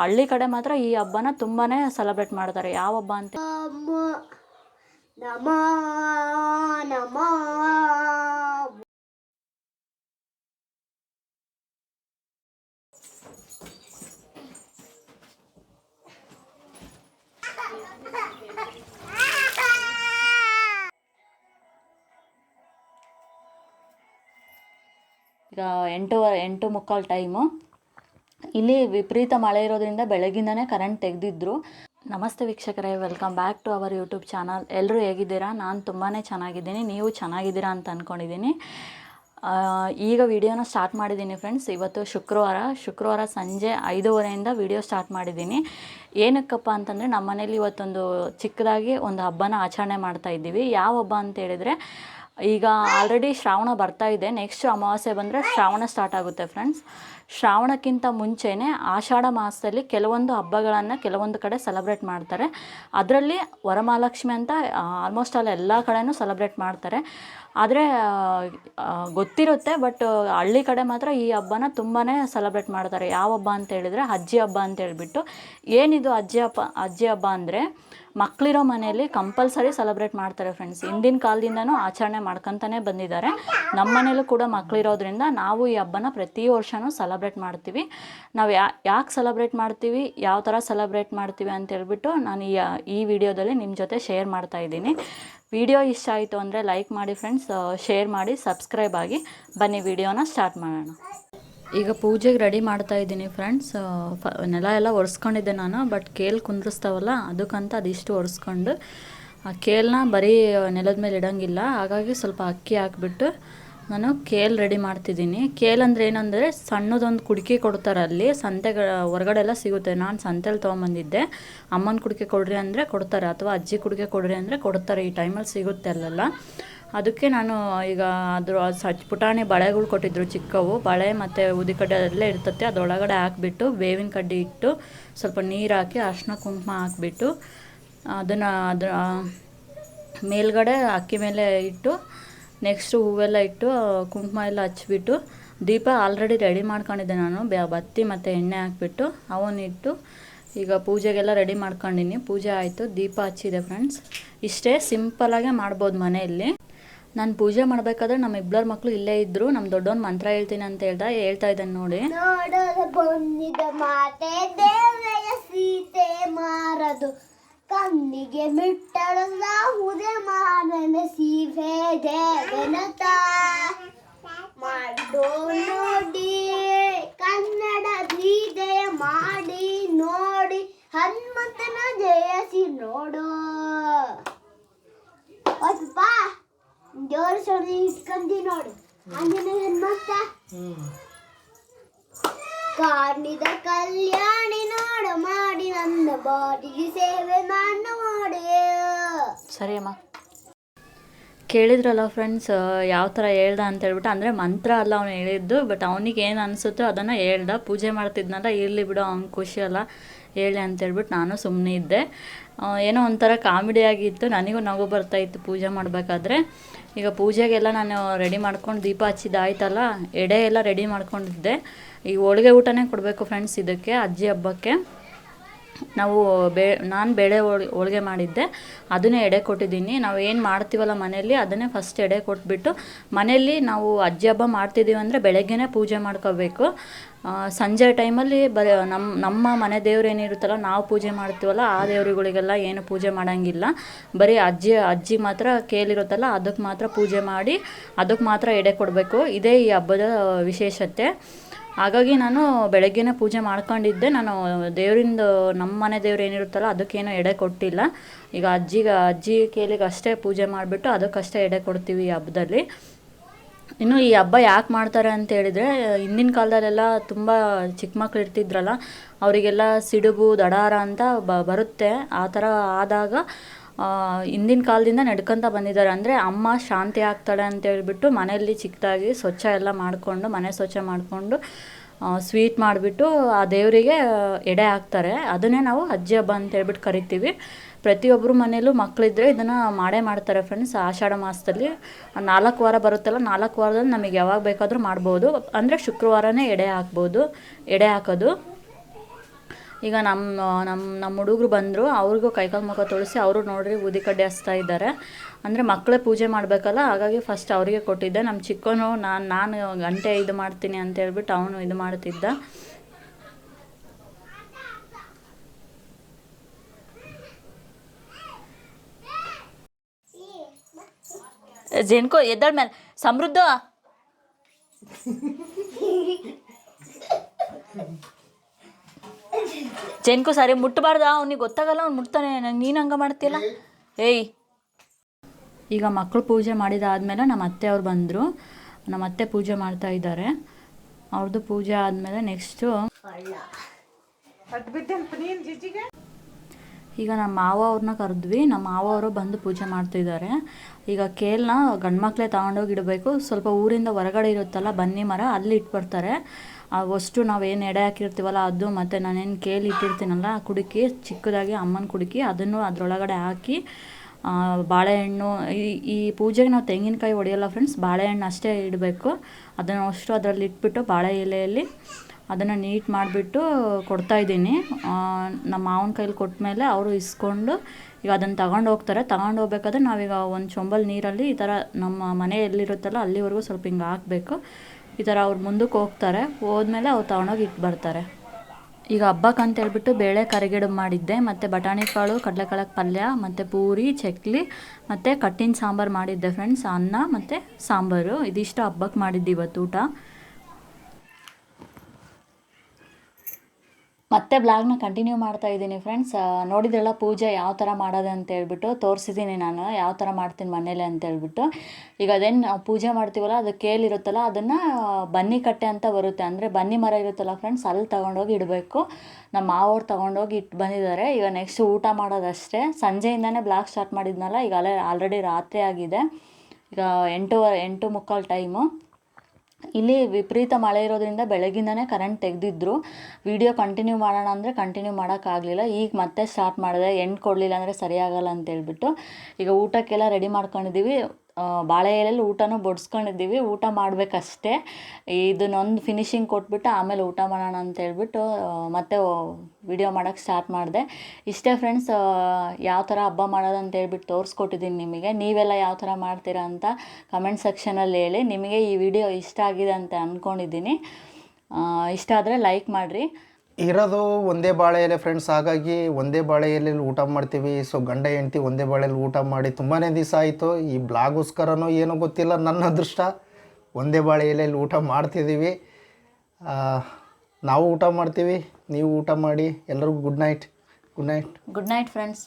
ಹಳ್ಳಿ ಕಡೆ ಮಾತ್ರ ಈ ಹಬ್ಬನ ತುಂಬಾನೇ ಸೆಲೆಬ್ರೇಟ್ ಮಾಡ್ತಾರೆ. ಯಾವ ಹಬ್ಬ ಅಂತ? ನಮ ನಮ ಈಗ ಎಂಟು ಎಂಟು ಮುಕ್ಕಾಲು ಟೈಮು ಇಲ್ಲಿ ವಿಪರೀತ ಮಳೆ ಇರೋದ್ರಿಂದ ಬೆಳಗ್ಗಿಂದನೇ ಕರೆಂಟ್ ತೆಗೆದಿದ್ರು. ನಮಸ್ತೆ ವೀಕ್ಷಕರೇ welcome back to our YouTube channel ಎಲ್ಲರೂ ಹೇಗಿದ್ದೀರಾ? ನಾನು ತುಂಬಾ ಚೆನ್ನಾಗಿದ್ದೀನಿ. ನೀವು ಚೆನ್ನಾಗಿದ್ದೀರಾ ಅಂತ ಅಂದ್ಕೊಂಡಿದ್ದೀನಿ ಈಗ ವಿಡಿಯೋನ ಸ್ಟಾರ್ಟ್ ಮಾಡಿದ್ದೀನಿ ಫ್ರೆಂಡ್ಸ್ ಇವತ್ತು ಶುಕ್ರವಾರ ಶುಕ್ರವಾರ ಸಂಜೆ ಐದೂವರೆಯಿಂದ ವಿಡಿಯೋ ಸ್ಟಾರ್ಟ್ ಮಾಡಿದ್ದೀನಿ. ಏನಕ್ಕಪ್ಪ ಅಂತಂದರೆ ನಮ್ಮ ಮನೇಲಿ ಇವತ್ತೊಂದು ಚಿಕ್ಕದಾಗಿ ಒಂದು ಹಬ್ಬನ ಆಚರಣೆ ಮಾಡ್ತಾ ಇದ್ದೀವಿ. ಯಾವ ಹಬ್ಬ ಅಂತ ಹೇಳಿದರೆ ಈಗ ಆಲ್ರೆಡಿ ಶ್ರಾವಣ ಬರ್ತಾ ಇದೆ. ನೆಕ್ಸ್ಟ್ ಅಮಾವಾಸ್ಯೆ ಬಂದರೆ ಶ್ರಾವಣ ಸ್ಟಾರ್ಟ್ ಆಗುತ್ತೆ ಫ್ರೆಂಡ್ಸ್ ಶ್ರಾವಣಕ್ಕಿಂತ ಮುಂಚೆನೇ ಆಷಾಢ ಮಾಸದಲ್ಲಿ ಕೆಲವೊಂದು ಹಬ್ಬಗಳನ್ನು ಕೆಲವೊಂದು ಕಡೆ ಸೆಲೆಬ್ರೇಟ್ ಮಾಡ್ತಾರೆ. ಅದರಲ್ಲಿ ವರಮಹಾಲಕ್ಷ್ಮಿ ಅಂತ ಆಲ್ಮೋಸ್ಟ್ ಆಲ್ ಎಲ್ಲ ಕಡೆನೂ ಸೆಲೆಬ್ರೇಟ್ ಮಾಡ್ತಾರೆ. ಆದರೆ ಗೊತ್ತಿರುತ್ತೆ ಬಟ್ ಹಳ್ಳಿ ಕಡೆ ಮಾತ್ರ ಈ ಹಬ್ಬನ ತುಂಬಾ ಸೆಲೆಬ್ರೇಟ್ ಮಾಡ್ತಾರೆ. ಯಾವ ಹಬ್ಬ ಅಂತ ಹೇಳಿದರೆ ಅಜ್ಜಿ ಹಬ್ಬ ಅಂತ ಹೇಳ್ಬಿಟ್ಟು. ಏನಿದು ಅಜ್ಜಿ ಹಬ್ಬ ಅಜ್ಜಿ ಹಬ್ಬ ಅಂದರೆ ಮಕ್ಕಳಿರೋ ಮನೆಯಲ್ಲಿ ಕಂಪಲ್ಸರಿ ಸೆಲೆಬ್ರೇಟ್ ಮಾಡ್ತಾರೆ ಫ್ರೆಂಡ್ಸ್ ಹಿಂದಿನ ಕಾಲದಿಂದನೂ ಆಚರಣೆ ಮಾಡ್ಕೊತಾನೆ ಬಂದಿದ್ದಾರೆ. ನಮ್ಮ ಮನೇಲೂ ಕೂಡ ಮಕ್ಕಳಿರೋದ್ರಿಂದ ನಾವು ಈ ಹಬ್ಬನ ಪ್ರತಿ ವರ್ಷವೂ ಸೆಲೆಬ್ರೇಟ್ ಮಾಡ್ತೀವಿ. ನಾವು ಯಾ, ಯಾಕೆ ಸೆಲೆಬ್ರೇಟ್ ಮಾಡ್ತೀವಿ, ಯಾವ ಥರ ಸೆಲೆಬ್ರೇಟ್ ಮಾಡ್ತೀವಿ ಅಂತ ಹೇಳ್ಬಿಟ್ಟು ನಾನು ಈ ಈ ವಿಡಿಯೋದಲ್ಲಿ ನಿಮ್ಮ ಜೊತೆ ಶೇರ್ ಮಾಡ್ತಾ ಇದ್ದೀನಿ. ವಿಡಿಯೋ ಇಷ್ಟ ಆಯಿತು ಅಂದರೆ ಲೈಕ್ ಮಾಡಿ ಫ್ರೆಂಡ್ಸ್ ಶೇರ್ ಮಾಡಿ, ಸಬ್ಸ್ಕ್ರೈಬ್ ಆಗಿ ಬನ್ನಿ. ವಿಡಿಯೋನ ಸ್ಟಾರ್ಟ್ ಮಾಡೋಣ. ಈಗ ಪೂಜೆಗೆ ರೆಡಿ ಮಾಡ್ತಾ ಇದ್ದೀನಿ ಫ್ರೆಂಡ್ಸ್ ನೆಲ ಎಲ್ಲ ಒರೆಸ್ಕೊಂಡಿದ್ದೆ ನಾನು ಬಟ್ ಕೇಲ್ ಕುಂದ್ರಿಸ್ತಾವಲ್ಲ, ಅದಕ್ಕಂತ ಅದಿಷ್ಟು ಒರೆಸ್ಕೊಂಡು, ಆ, ಕೇಲ್ನ ಬರೀ ನೆಲದ ಮೇಲೆ ಇಡೋಂಗಿಲ್ಲ. ಹಾಗಾಗಿ ಸ್ವಲ್ಪ ಅಕ್ಕಿ ಹಾಕ್ಬಿಟ್ಟು ನಾನು ಕೇಲ್ ರೆಡಿ ಮಾಡ್ತಿದ್ದೀನಿ. ಕೇಲ್ ಅಂದರೆ ಏನಂದರೆ, ಸಣ್ಣದೊಂದು ಕುಡಿಕೆ ಕೊಡ್ತಾರೆ ಅಲ್ಲಿ, ಸಂತೆಗಳ ಹೊರಗಡೆ ಎಲ್ಲ ಸಿಗುತ್ತೆ. ನಾನು ಸಂತೆಲಿ ತೊಗೊಂಬಂದಿದ್ದೆ. ಅಮ್ಮನ ಕುಡಿಕೆ ಕೊಡ್ರಿ ಅಂದರೆ ಕೊಡ್ತಾರೆ, ಅಥವಾ ಅಜ್ಜಿ ಕುಡಿಕೆ ಕೊಡ್ರಿ ಅಂದರೆ ಕೊಡ್ತಾರೆ. ಈ ಟೈಮಲ್ಲಿ ಸಿಗುತ್ತೆ ಅಲ್ಲೆಲ್ಲ. ಅದಕ್ಕೆ ನಾನು ಈಗ ಅದ್ರ ಸಚ್ ಪುಟಾಣಿ ಬಳೆಗಳು ಕೊಟ್ಟಿದ್ರು ಚಿಕ್ಕವು, ಬಳೆ ಮತ್ತು ಉದಿಕಡ್ಡೆ ಎಲ್ಲ ಇರ್ತತೆ, ಅದರೊಳಗಡೆ ಹಾಕ್ಬಿಟ್ಟು ಬೇವಿನ ಕಡ್ಡಿ ಇಟ್ಟು ಸ್ವಲ್ಪ ನೀರು ಹಾಕಿ ಅರ್ಶಿನ ಕುಂಕುಮ ಹಾಕ್ಬಿಟ್ಟು ಅದನ್ನು ಅದರ ಮೇಲ್ಗಡೆ ಅಕ್ಕಿ ಮೇಲೆ ಇಟ್ಟು ನೆಕ್ಸ್ಟು ಹೂವೆಲ್ಲ ಇಟ್ಟು ಕುಂಕುಮ ಎಲ್ಲ ಹಚ್ಬಿಟ್ಟು ದೀಪ ಆಲ್ರೆಡಿ ರೆಡಿ ಮಾಡ್ಕೊಂಡಿದ್ದೆ ನಾನು. ಬತ್ತಿ ಮತ್ತು ಎಣ್ಣೆ ಹಾಕ್ಬಿಟ್ಟು ಅವನ್ನಿಟ್ಟು ಈಗ ಪೂಜೆಗೆಲ್ಲ ರೆಡಿ ಮಾಡ್ಕೊಂಡಿನಿ. ಪೂಜೆ ಆಯಿತು, ದೀಪ ಹಚ್ಚಿದೆ ಫ್ರೆಂಡ್ಸ್ ಇಷ್ಟೇ ಸಿಂಪಲಾಗೆ ಮಾಡ್ಬೋದು ಮನೆಯಲ್ಲಿ. ನಾನು ಪೂಜೆ ಮಾಡಬೇಕಾದ್ರೆ ನಮ್ಮ ಇಬ್ಬರ ಮಕ್ಕಳು ಇಲ್ಲೇ ಇದ್ದರು ನಮ್ಮ ದೊಡ್ಡವನ್ ಮಂತ್ರ ಹೇಳ್ತೀನಿ ಅಂತ ಹೇಳ್ದ, ಹೇಳ್ತಾ ಇದ್ದಾನೆ ನೋಡಿ. ಮಾತೆ ದೇವರ ಸೀತೆ ಮಾರದು. ಕಣ್ಣಿಗೆ ಹುದೇ ಮಾರನ ಸೀವೆ ದೇವನತ. ಮಾಡೋ ನೋಡಿ, ಕನ್ನಡ ಗೀತೆಯ ಮಾಡಿ ನೋಡಿ, ಹನುಮಂತನ ಜಯಸಿ ನೋಡು. ಸ್ವಲ್ಪ ದೇವರ ಸೊಳ್ಳೆ ಇಟ್ಕೊಂಡಿ ನೋಡು. ಆಂಜನೇಯನ್ ಮತ್ತ ಕಾರ್ನಿದ ಕಲ್ಯಾಣಿ ನೋಡು, ಮಾಡಿ ನನ್ನ ಬಾಡಿಗೆ ಸೇವೆ ನಾನು ಮಾಡಿ. ಸರಿ ಅಮ್ಮ ಕೇಳಿದ್ರಲ್ಲ ಫ್ರೆಂಡ್ಸ್ ಯಾವ ಥರ ಹೇಳ್ದ ಅಂತ ಹೇಳ್ಬಿಟ್ಟು, ಅಂದರೆ ಮಂತ್ರ ಅಲ್ಲ ಅವನು ಹೇಳಿದ್ದು ಬಟ್ ಅವನಿಗೆ ಏನು ಅನಿಸುತ್ತೋ ಅದನ್ನು ಹೇಳ್ದ, ಪೂಜೆ ಮಾಡ್ತಿದ್ನಲ್ಲ, ಇರಲಿ ಬಿಡು ಅವ್ನಿಗೆ ಖುಷಿ ಅಲ್ಲ. ಹೇಳಿ ಅಂತ ಹೇಳ್ಬಿಟ್ಟು ನಾನು ಸುಮ್ಮನೆ ಇದ್ದೆ. ಏನೋ ಒಂಥರ ಕಾಮಿಡಿ ಆಗಿತ್ತು. ನನಗೂ ನಗು ಬರ್ತಾ ಇತ್ತು ಪೂಜೆ ಮಾಡಬೇಕಾದ್ರೆ. ಈಗ ಪೂಜೆಗೆಲ್ಲ ನಾನು ರೆಡಿ ಮಾಡ್ಕೊಂಡು ದೀಪ ಹಚ್ಚಿದ್ದಾಯ್ತಲ್ಲ ಎಡೆ ಎಲ್ಲ ರೆಡಿ ಮಾಡ್ಕೊಂಡಿದ್ದೆ. ಈಗ ಹೋಳಿಗೆ ಊಟನೇ ಕೊಡಬೇಕು ಫ್ರೆಂಡ್ಸ್ ಇದಕ್ಕೆ, ಅಜ್ಜಿ ಹಬ್ಬಕ್ಕೆ. ನಾವು ಬೇ, ನಾನು ಬೇಳೆ ಹೋಳ್ ಹೋಳಿಗೆ ಮಾಡಿದ್ದೆ, ಅದನ್ನೇ ಎಡೆ ಕೊಟ್ಟಿದ್ದೀನಿ. ನಾವು ಏನು ಮಾಡ್ತೀವಲ್ಲ ಮನೆಯಲ್ಲಿ, ಅದನ್ನೇ ಫಸ್ಟ್ ಎಡೆ ಕೊಟ್ಬಿಟ್ಟು, ಮನೆಯಲ್ಲಿ ನಾವು ಅಜ್ಜಿ ಹಬ್ಬ ಮಾಡ್ತಿದ್ದೀವಿ ಅಂದರೆ ಬೆಳಗ್ಗೆನೇ ಪೂಜೆ ಮಾಡ್ಕೋಬೇಕು. ಸಂಜೆ ಟೈಮಲ್ಲಿ ಬರೀ ನಮ್ಮ ನಮ್ಮ ಮನೆ ದೇವ್ರು ಏನಿರುತ್ತಲ್ಲ ನಾವು ಪೂಜೆ ಮಾಡ್ತೀವಲ್ಲ, ಆ ದೇವರುಗಳಿಗೆಲ್ಲ ಏನು ಪೂಜೆ ಮಾಡೋಂಗಿಲ್ಲ. ಬರೀ ಅಜ್ಜಿ ಅಜ್ಜಿ ಮಾತ್ರ ಕೇಳಿರುತ್ತಲ್ಲ ಅದಕ್ಕೆ ಮಾತ್ರ ಪೂಜೆ ಮಾಡಿ ಅದಕ್ಕೆ ಮಾತ್ರ ಎಡೆ ಕೊಡಬೇಕು. ಇದೇ ಈ ಹಬ್ಬದ ವಿಶೇಷತೆ. ಹಾಗಾಗಿ ನಾನು ಬೆಳಗ್ಗೆನೇ ಪೂಜೆ ಮಾಡ್ಕೊಂಡಿದ್ದೆ. ನಾನು ದೇವರಿಂದ, ನಮ್ಮ ಮನೆ ದೇವ್ರು ಏನಿರುತ್ತಲ್ಲ ಅದಕ್ಕೇನು ಎಡೆ ಕೊಟ್ಟಿಲ್ಲ. ಈಗ ಅಜ್ಜಿಗೆ, ಅಜ್ಜಿ ಕೇಳಿಗೆ ಅಷ್ಟೇ ಪೂಜೆ ಮಾಡಿಬಿಟ್ಟು ಅದಕ್ಕಷ್ಟೇ ಎಡೆ ಕೊಡ್ತೀವಿ ಈ ಹಬ್ಬದಲ್ಲಿ. ಇನ್ನು ಈ ಹಬ್ಬ ಯಾಕೆ ಮಾಡ್ತಾರೆ ಅಂತ ಹೇಳಿದರೆ, ಹಿಂದಿನ ಕಾಲದಲ್ಲೆಲ್ಲ ತುಂಬ ಚಿಕ್ಕ ಮಕ್ಕಳು ಇರ್ತಿದ್ರಲ್ಲ, ಅವರಿಗೆಲ್ಲ ಸಿಡುಬು, ದಡಾರ ಅಂತ ಬರುತ್ತೆ. ಆ ಥರ ಆದಾಗ ಹಿಂದಿನ ಕಾಲದಿಂದ ನಡ್ಕೊತ ಬಂದಿದ್ದಾರೆ. ಅಂದರೆ ಅಮ್ಮ ಶಾಂತಿ ಆಗ್ತಾಳೆ ಅಂತ ಹೇಳ್ಬಿಟ್ಟು ಮನೆಯಲ್ಲಿ ಚಿಕ್ಕದಾಗಿ ಸ್ವಚ್ಛ ಎಲ್ಲ ಮಾಡಿಕೊಂಡು, ಮನೆ ಸ್ವಚ್ಛ ಮಾಡಿಕೊಂಡು ಸ್ವೀಟ್ ಮಾಡಿಬಿಟ್ಟು ಆ ದೇವರಿಗೆ ಎಡೆ ಹಾಕ್ತಾರೆ. ಅದನ್ನೇ ನಾವು ಅಜ್ಜಿ ಹಬ್ಬ ಅಂತ ಹೇಳ್ಬಿಟ್ಟು ಕರಿತೀವಿ. ಪ್ರತಿಯೊಬ್ಬರು ಮನೆಯಲ್ಲೂ ಮಕ್ಕಳಿದ್ರೆ ಇದನ್ನು ಮಾಡೇ ಮಾಡ್ತಾರೆ ಫ್ರೆಂಡ್ಸ್ ಆಷಾಢ ಮಾಸದಲ್ಲಿ ನಾಲ್ಕು ವಾರ ಬರುತ್ತಲ್ಲ, ನಾಲ್ಕು ವಾರದಲ್ಲಿ ನಮಗೆ ಯಾವಾಗ ಬೇಕಾದರೂ ಮಾಡ್ಬೋದು. ಅಂದರೆ ಶುಕ್ರವಾರನೇ ಎಡೆ ಹಾಕ್ಬೋದು, ಎಡೆ ಹಾಕೋದು. ಈಗ ನಮ್ಮ ನಮ್ಮ ನಮ್ಮ ಹುಡುಗರು ಬಂದರು, ಅವ್ರಿಗೂ ಕೈಕಾಲು ಮುಖ ತೊಳಿಸಿ ಅವರು ನೋಡ್ರಿ ಊದಿ ಕಡ್ಡಿ ಹಚ್ತಾ ಇದ್ದಾರೆ. ಅಂದರೆ ಮಕ್ಕಳೇ ಪೂಜೆ ಮಾಡಬೇಕಲ್ಲ, ಹಾಗಾಗಿ ಫಸ್ಟ್ ಅವರಿಗೆ ಕೊಟ್ಟಿದ್ದೆ. ನಮ್ಮ ಚಿಕ್ಕನು ನಾನು ನಾನು ಗಂಟೆ ಇದು ಮಾಡ್ತೀನಿ ಅಂತ ಹೇಳ್ಬಿಟ್ಟು ಅವನು ಇದು ಮಾಡ್ತಿದ್ದ. ಜೇನ್ಕೋ ಎದ್ದಾಳ ಮೇಲೆ ಸಮೃದ್ಧ? ಜೇನ್ಕೋ ಸರಿ ಮುಟ್ಟಬಾರ್ದ ಅವ್ನಿಗೆ ಗೊತ್ತಾಗಲ್ಲ ಅವ್ನು ಮುಟ್ತಾನೆ. ನಂಗೆ ನೀನು ಹಂಗೆ ಮಾಡ್ತೀಯಲ್ಲ? ಏಯ್. ಈಗ ಮಕ್ಕಳು ಪೂಜೆ ಮಾಡಿದಾದಮೇಲೆ ನಮ್ಮ ಅತ್ತೆ ಅವ್ರು ಬಂದರು. ನಮ್ಮ ಅತ್ತೆ ಪೂಜೆ ಮಾಡ್ತಾ ಇದ್ದಾರೆ. ಅವ್ರದ್ದು ಪೂಜೆ ಆದಮೇಲೆ ನೆಕ್ಸ್ಟು ಈಗ ನಮ್ಮ ಮಾವ ಅವ್ರನ್ನ ಕರೆದ್ವಿ. ನಮ್ಮ ಮಾವ ಅವರು ಬಂದು ಪೂಜೆ ಮಾಡ್ತಿದ್ದಾರೆ ಈಗ ಕೇಲ್ನ ಗಂಡು ಮಕ್ಕಳೇ ತಗೊಂಡೋಗಿ ಇಡಬೇಕು. ಸ್ವಲ್ಪ ಊರಿಂದ ಹೊರಗಡೆ ಇರುತ್ತಲ್ಲ ಬನ್ನಿ ಮರ ಅಲ್ಲಿ ಇಟ್ಬಿಡ್ತಾರೆ. ಅವಷ್ಟು ನಾವೇನು ಎಡೆ ಹಾಕಿರ್ತೀವಲ್ಲ ಅದು ಮತ್ತು ನಾನೇನು ಕೇಳಿ ಇಟ್ಟಿರ್ತೀನಲ್ಲ ಕುಡುಕಿ ಚಿಕ್ಕದಾಗಿ ಅಮ್ಮನ ಕುಡುಕಿ ಅದನ್ನು ಅದರೊಳಗಡೆ ಹಾಕಿ ಬಾಳೆಹಣ್ಣು ಈ ಈ ಪೂಜೆಗೆ ನಾವು ತೆಂಗಿನಕಾಯಿ ಹೊಡೆಯಲ್ಲ ಫ್ರೆಂಡ್ಸ್ ಬಾಳೆಹಣ್ಣು ಅಷ್ಟೇ ಇಡಬೇಕು. ಅದನ್ನು ಅಷ್ಟು ಅದರಲ್ಲಿ ಇಟ್ಬಿಟ್ಟು ಬಾಳೆ ಎಲೆಯಲ್ಲಿ ಅದನ್ನು ನೀಟ್ ಮಾಡಿಬಿಟ್ಟು ಕೊಡ್ತಾಯಿದ್ದೀನಿ ನಮ್ಮ ಮಾವನ ಕೈಲಿ ಕೊಟ್ಮೇಲೆ ಅವರು ಇಸ್ಕೊಂಡು ಈಗ ಅದನ್ನು ತಗೊಂಡು ಹೋಗ್ತಾರೆ. ತಗೊಂಡು ಹೋಗ್ಬೇಕಾದ್ರೆ ನಾವೀಗ ಒಂದು ಚೊಂಬಲ್ ನೀರಲ್ಲಿ ಈ ಥರ ನಮ್ಮ ಮನೆ ಎಲ್ಲಿರುತ್ತಲ್ಲ ಅಲ್ಲಿವರೆಗೂ ಸ್ವಲ್ಪ ಹಿಂಗೆ ಹಾಕಬೇಕು. ಈ ಥರ ಅವ್ರು ಮುಂದಕ್ಕೆ ಹೋಗ್ತಾರೆ. ಹೋದ್ಮೇಲೆ ಅವ್ರು ತಗೊಂಡೋಗಿ ಇಟ್ಟು ಬರ್ತಾರೆ. ಈಗ ಹಬ್ಬಕ್ಕೆ ಅಂತ ಹೇಳ್ಬಿಟ್ಟು ಬೇಳೆ ಕರಿಗಿಡಬು ಮಾಡಿದ್ದೆ. ಮತ್ತು ಬಟಾಣಿ ಕಾಳು ಕಡಲೆಕಾಳು ಪಲ್ಯ, ಮತ್ತು ಪೂರಿ, ಚಕ್ಲಿ, ಮತ್ತು ಕಟ್ಟಿನ ಸಾಂಬಾರು ಮಾಡಿದ್ದೆ ಫ್ರೆಂಡ್ಸ್ ಅನ್ನ, ಮತ್ತು ಸಾಂಬಾರು. ಇದಿಷ್ಟು ಹಬ್ಬಕ್ಕೆ ಮಾಡಿದ್ದು ಇವತ್ತು ಊಟ. ಮತ್ತೆ ಬ್ಲಾಗ್ನ ಕಂಟಿನ್ಯೂ ಮಾಡ್ತಾ ಇದ್ದೀನಿ ಫ್ರೆಂಡ್ಸ್ ನೋಡಿದ್ರಲ್ಲ ಪೂಜೆ ಯಾವ ಥರ ಮಾಡೋದು ಅಂತ ಹೇಳ್ಬಿಟ್ಟು, ತೋರಿಸಿದ್ದೀನಿ ನಾನು, ಯಾವ ಥರ ಮಾಡ್ತೀನಿ ಮನೇಲಿ ಅಂತ ಹೇಳ್ಬಿಟ್ಟು. ಈಗ ಅದೇನು ನಾವು ಪೂಜೆ ಮಾಡ್ತೀವಲ್ಲ, ಅದು ಕೇಳಿರುತ್ತಲ್ಲ, ಅದನ್ನು ಬನ್ನಿ ಕಟ್ಟೆ ಅಂತ ಬರುತ್ತೆ. ಅಂದರೆ ಬನ್ನಿ ಮರ ಇರುತ್ತಲ್ಲ ಫ್ರೆಂಡ್ಸ್ ಅಲ್ಲಿ ತೊಗೊಂಡೋಗಿ ಇಡಬೇಕು. ನಮ್ಮ ಮಾವವ್ರು ತೊಗೊಂಡೋಗಿ ಇಟ್ಟು ಬಂದಿದ್ದಾರೆ. ಈಗ ನೆಕ್ಸ್ಟ್ ಊಟ ಮಾಡೋದಷ್ಟೇ. ಸಂಜೆಯಿಂದನೇ ಬ್ಲಾಗ್ ಸ್ಟಾರ್ಟ್ ಮಾಡಿದ್ನಲ್ಲ ಈಗ ಅಲ್ಲೇ ಆಲ್ರೆಡಿ ರಾತ್ರಿ ಆಗಿದೆ. ಈಗ ಎಂಟು ಎಂಟು ಮುಕ್ಕಾಲು ಟೈಮು ಇಲ್ಲಿ ವಿಪರೀತ ಮಳೆ ಇರೋದ್ರಿಂದ ಬೆಳಗಿಂದನೇ ಕರೆಂಟ್ ತೆಗೆದಿದ್ರು. ವಿಡಿಯೋ ಕಂಟಿನ್ಯೂ ಮಾಡೋಣ ಅಂದರೆ ಕಂಟಿನ್ಯೂ ಮಾಡೋಕ್ಕಾಗಲಿಲ್ಲ. ಈಗ ಮತ್ತೆ ಸ್ಟಾರ್ಟ್ ಮಾಡಿದೆ. ಎಂಡ್ ಕೊಡಲಿಲ್ಲ ಅಂದರೆ ಸರಿಯಾಗಲ್ಲ ಅಂತ ಹೇಳ್ಬಿಟ್ಟು. ಈಗ ಊಟಕ್ಕೆಲ್ಲ ರೆಡಿ ಮಾಡ್ಕೊಂಡಿದ್ದೀವಿ ಬಾಳೆ ಎಲೆಯಲ್ಲಿ ಊಟನೂ ಬಡಿಸ್ಕೊಂಡಿದ್ದೀವಿ. ಊಟ ಮಾಡಬೇಕಷ್ಟೇ. ಇದನ್ನೊಂದು ಫಿನಿಶಿಂಗ್ ಕೊಟ್ಬಿಟ್ಟು ಆಮೇಲೆ ಊಟ ಮಾಡೋಣ ಅಂತ ಹೇಳ್ಬಿಟ್ಟು ಮತ್ತೆ ವಿಡಿಯೋ ಮಾಡೋಕ್ಕೆ ಸ್ಟಾರ್ಟ್ ಮಾಡಿದೆ. ಇಷ್ಟೇ ಫ್ರೆಂಡ್ಸ್ ಯಾವ ಥರ ಹಬ್ಬ ಮಾಡೋದು ಅಂತ ಹೇಳ್ಬಿಟ್ಟು ತೋರಿಸ್ಕೊಟ್ಟಿದ್ದೀನಿ ನಿಮಗೆ. ನೀವೆಲ್ಲ ಯಾವ ಥರ ಮಾಡ್ತೀರಾ ಅಂತ ಕಮೆಂಟ್ ಸೆಕ್ಷನಲ್ಲಿ ಹೇಳಿ. ನಿಮಗೆ ಈ ವಿಡಿಯೋ ಇಷ್ಟ ಆಗಿದೆ ಅಂತ ಅಂದ್ಕೊಂಡಿದ್ದೀನಿ ಇಷ್ಟ ಆದರೆ ಲೈಕ್ ಮಾಡಿರಿ. ಇರೋದು ಒಂದೇ ಬಾಳೆ ಎಲೆ ಫ್ರೆಂಡ್ಸ್ ಹಾಗಾಗಿ ಒಂದೇ ಬಾಳೆ ಎಲೆಯಲ್ಲಿ ಊಟ ಮಾಡ್ತೀವಿ. ಸೊ ಗಂಡ ಹೆಂಡ್ತಿ ಒಂದೇ ಬಾಳೆಯಲ್ಲಿ ಊಟ ಮಾಡಿ ತುಂಬಾ ದಿವಸ ಆಯಿತು. ಈ ಬ್ಲಾಗೋಸ್ಕರನೋ ಏನೋ ಗೊತ್ತಿಲ್ಲ ನನ್ನ ಅದೃಷ್ಟ. ಒಂದೇ ಬಾಳೆ ಎಲೆಯಲ್ಲಿ ಊಟ ಮಾಡ್ತಿದ್ದೀವಿ. ನಾವು ಊಟ ಮಾಡ್ತೀವಿ. ನೀವು ಊಟ ಮಾಡಿ. ಎಲ್ಲರಿಗೂ good night good night good night friends